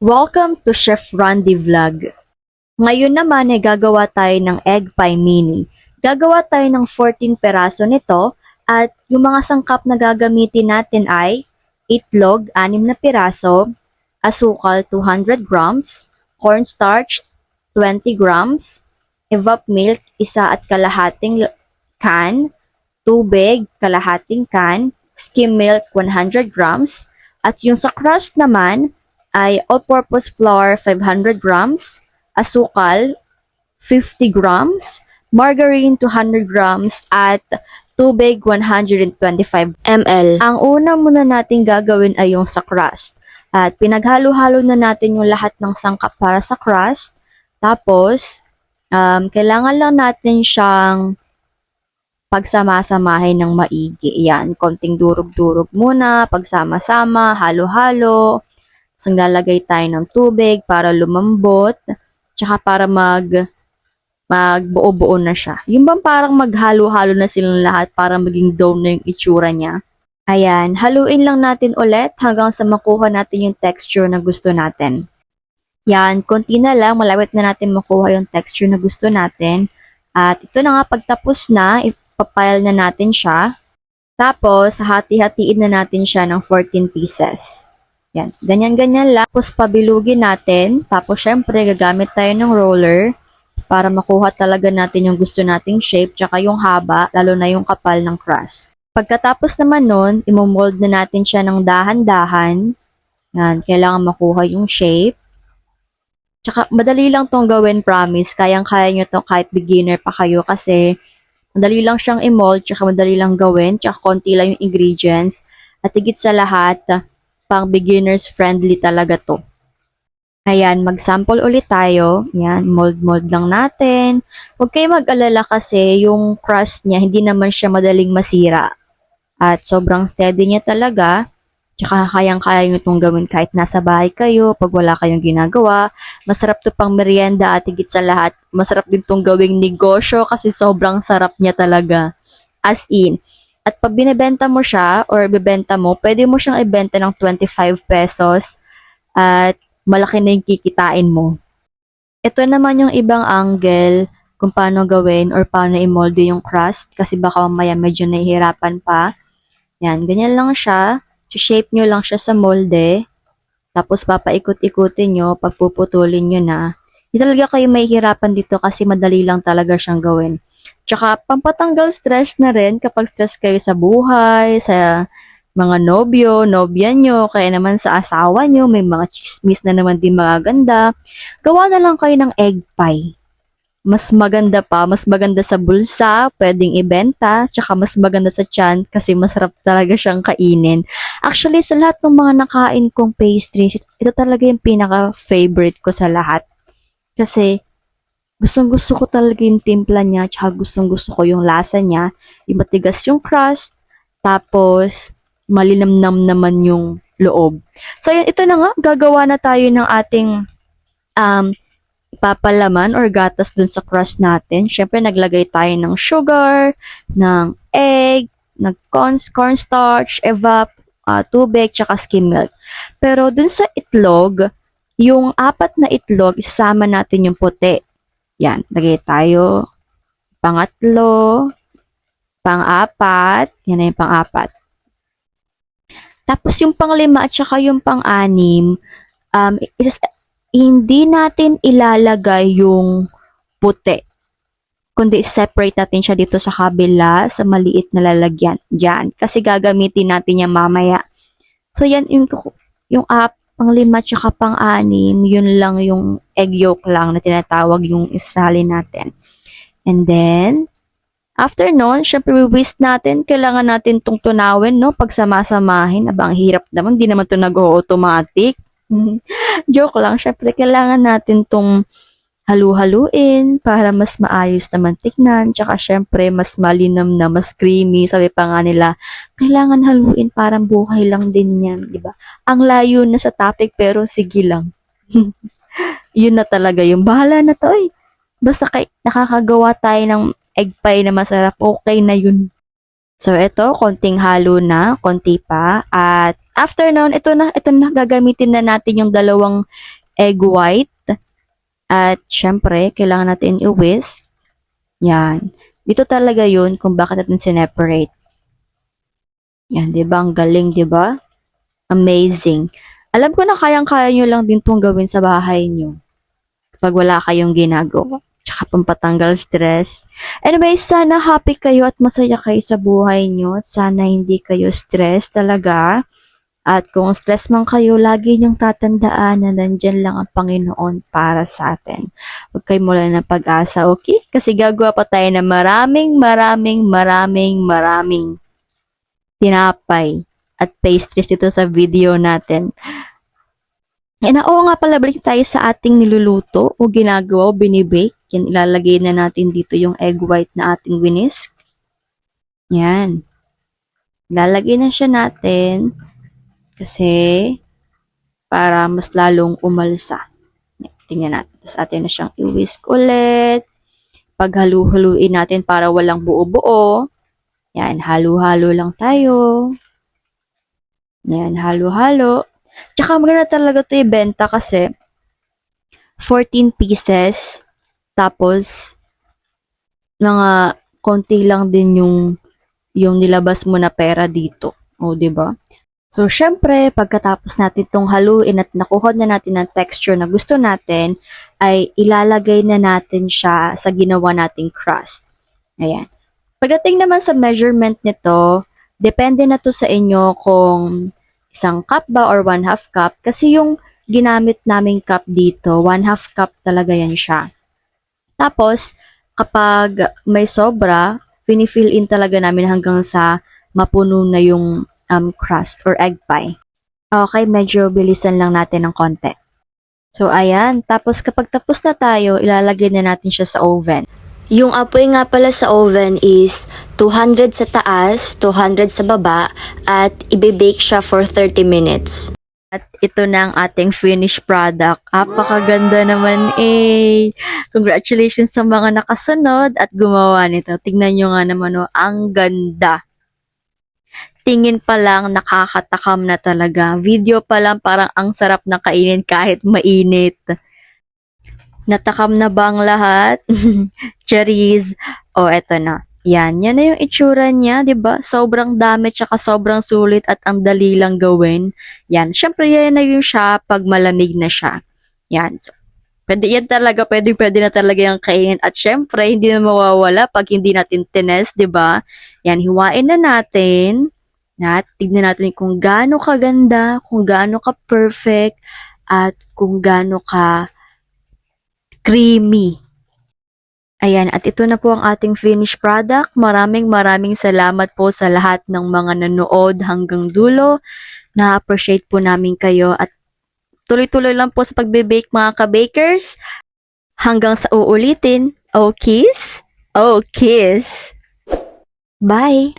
Welcome to Chef Randy Vlog. Ngayon naman ay gagawa tayo ng egg pie mini. Gagawa tayo ng 14 peraso nito at yung mga sangkap na gagamitin natin ay itlog, 6 na piraso, asukal 200 grams, cornstarch 20 grams, evap milk isa at kalahating can, tubig kalahating can, skim milk 100 grams, at yung sa crust naman ay all-purpose flour 500 grams, asukal 50 grams, margarine 200 grams, at tubig 125 ml. Ang una muna natin gagawin ay yung sa crust. At pinaghalo-halo na natin yung lahat ng sangkap para sa crust. Tapos, um, kailangan lang natin siyang pagsama-samahin ng maigi. Yan, konting durog-durog muna, pagsama-sama, halo-halo. Tapos naglalagay tayo ng tubig para lumambot, tsaka para mag magbuo-buo na siya. Yung bang parang maghalo-halo na silang lahat para maging dough na yung itsura niya. Ayan, haluin lang natin ulit hanggang sa makuha natin yung texture na gusto natin. Yan, konti na lang, malapit na natin makuha yung texture na gusto natin. At ito na nga, pagtapos na, ipapile na natin siya. Tapos, hati-hatiin na natin siya ng 14 pieces. Yan, ganyan-ganyan lang. Tapos, pabilugin natin. Tapos, syempre, gagamit tayo ng roller para makuha talaga natin yung gusto nating shape, tsaka yung haba, lalo na yung kapal ng crust. Pagkatapos naman nun, imomold na natin siya ng dahan-dahan. Yan, kailangan makuha yung shape. Tsaka, madali lang tong gawin, promise. Kayang-kaya nyo to kahit beginner pa kayo kasi madali lang siyang i-mold, tsaka madali lang gawin, tsaka konti lang yung ingredients. At higit sa lahat, pang beginners friendly talaga to. Ayan, mag-sample ulit tayo. Yan, mold-mold lang natin. Huwag kayo mag-alala kasi yung crust niya, hindi naman siya madaling masira. At sobrang steady niya talaga. Tsaka kayang-kaya nyo itong gawin kahit nasa bahay kayo, pag wala kayong ginagawa. Masarap to pang merienda at higit sa lahat, masarap din itong gawing negosyo kasi sobrang sarap niya talaga. As in. At pag binibenta mo siya or bibenta mo, pwede mo siyang ibenta ng 25 pesos. At malaki na yung kikitain mo. Ito naman yung ibang angle kung paano gawin or paano i-molde yung crust kasi baka mamaya medyo nahihirapan pa. Yan, ganyan lang siya. shape nyo lang siya sa molde. Tapos papaikot-ikutin nyo, pagpuputulin nyo na. Hindi talaga kayo mahihirapan dito kasi madali lang talaga siyang gawin. Tsaka pampatanggal stress na rin kapag stress kayo sa buhay, sa mga nobyo, nobya nyo, kaya naman sa asawa nyo, may mga chismis na naman din mga ganda. Gawa na lang kayo ng egg pie. Mas maganda pa, mas maganda sa bulsa, pwedeng ibenta, tsaka mas maganda sa tiyan kasi masarap talaga siyang kainin. Actually, sa lahat ng mga nakain kong pastries, ito talaga yung pinaka-favorite ko sa lahat. Kasi, gustong gusto ko talaga yung timpla niya, tsaka gustong gusto ko yung lasa niya. Yung matigas yung crust, tapos malinamnam naman yung loob. So, yan, ito na nga, gagawa na tayo ng ating um, papalaman or gatas dun sa crust natin. Siyempre, naglagay tayo ng sugar, ng egg, ng corn, cornstarch, evap, uh, tubig, tsaka skim milk. Pero dun sa itlog, yung apat na itlog, isasama natin yung puti. Yan, lagay tayo. Pangatlo, pang-apat, yan na yung pang-apat. Tapos yung panglima at saka yung pang-anim, um, hindi natin ilalagay yung puti. Kundi separate natin siya dito sa kabila, sa maliit na lalagyan. Diyan. Kasi gagamitin natin yan mamaya. So yan yung, yung up, panglima at saka pang-anim, yun lang yung egg yolk lang na tinatawag yung isalin natin. And then, After nun, syempre we-waste natin, kailangan natin tong tunawin, no? Pag samasamahin, abang hirap naman, di naman to nag-automatic. Joke lang, syempre kailangan natin tong halu-haluin para mas maayos naman tignan. Tsaka syempre, mas malinam na, mas creamy. Sabi pa nga nila, kailangan haluin, parang buhay lang din yan, di ba? Ang layo na sa topic, pero sige lang. Yun na talaga yung bahala na to, eh. Basta kay, nakakagawa tayo ng egg pie na masarap, okay na yun. So, ito, konting halo na, konti pa. At after nun, ito na, ito na, gagamitin na natin yung dalawang egg white. At syempre, kailangan natin i-whisk. Yan. Dito talaga yun kung bakit natin sineparate. Yan, di ba? Ang galing, di ba? Amazing. Alam ko na kayang-kaya nyo lang din itong gawin sa bahay nyo. Kapag wala kayong ginagawa. Tsaka pampatanggal stress. Anyway, sana happy kayo at masaya kayo sa buhay nyo. Sana hindi kayo stress talaga. At kung stress man kayo, lagi niyong tatandaan na nandyan lang ang Panginoon para sa atin. Huwag kayo mula ng pag-asa, okay? Kasi gagawa pa tayo ng maraming, maraming, maraming, maraming tinapay at pastries dito sa video natin. And oo nga pala, balik tayo sa ating niluluto o ginagawa o binibake. Yan, ilalagay na natin dito yung egg white na ating winisk. Yan. Lalagay na siya natin kasi para mas lalong umalsa. Tingnan natin. Tapos atin na siyang i-whisk ulit. Paghalu-haluin natin para walang buo-buo. Yan, halo-halo lang tayo. Yan, halo-halo. Tsaka maganda talaga ito ibenta kasi 14 pieces. Tapos, mga konti lang din yung yung nilabas mo na pera dito. O, di ba? So, syempre, pagkatapos natin itong haluin at nakuha na natin ang texture na gusto natin, ay ilalagay na natin siya sa ginawa nating crust. Ayan. Pagdating naman sa measurement nito, depende na to sa inyo kung isang cup ba or one half cup. Kasi yung ginamit naming cup dito, one half cup talaga yan siya. Tapos, kapag may sobra, fini-fill in talaga namin hanggang sa mapuno na yung um, crust or egg pie. Okay, medyo bilisan lang natin ng konti. So, ayan. Tapos, kapag tapos na tayo, ilalagay na natin siya sa oven. Yung apoy nga pala sa oven is 200 sa taas, 200 sa baba, at ibe-bake siya for 30 minutes. At ito na ang ating finished product. Apakaganda naman eh. Congratulations sa mga nakasunod at gumawa nito. Tingnan nyo nga naman oh, ang ganda. Tingin pa lang nakakatakam na talaga. Video pa lang parang ang sarap na kainin kahit mainit. Natakam na ba ang lahat? Cherries. O, oh, eto na. Yan, yan na yung itsura niya, 'di ba? Sobrang dami tsaka sobrang sulit at ang dali lang gawin. Yan, syempre yan na yung siya pag malamig na siya. Yan. So, pwede yan talaga, pwede pwede na talaga yung kainin at syempre hindi na mawawala pag hindi natin tines, 'di ba? Yan, hiwain na natin. At tignan natin kung gaano kaganda, kung gaano ka perfect at kung gaano ka creamy. Ayan, at ito na po ang ating finished product. Maraming maraming salamat po sa lahat ng mga nanood hanggang dulo. Na-appreciate po namin kayo at tuloy-tuloy lang po sa pagbe-bake mga ka-bakers. Hanggang sa uulitin. Oh, kiss? Oh, kiss. Bye!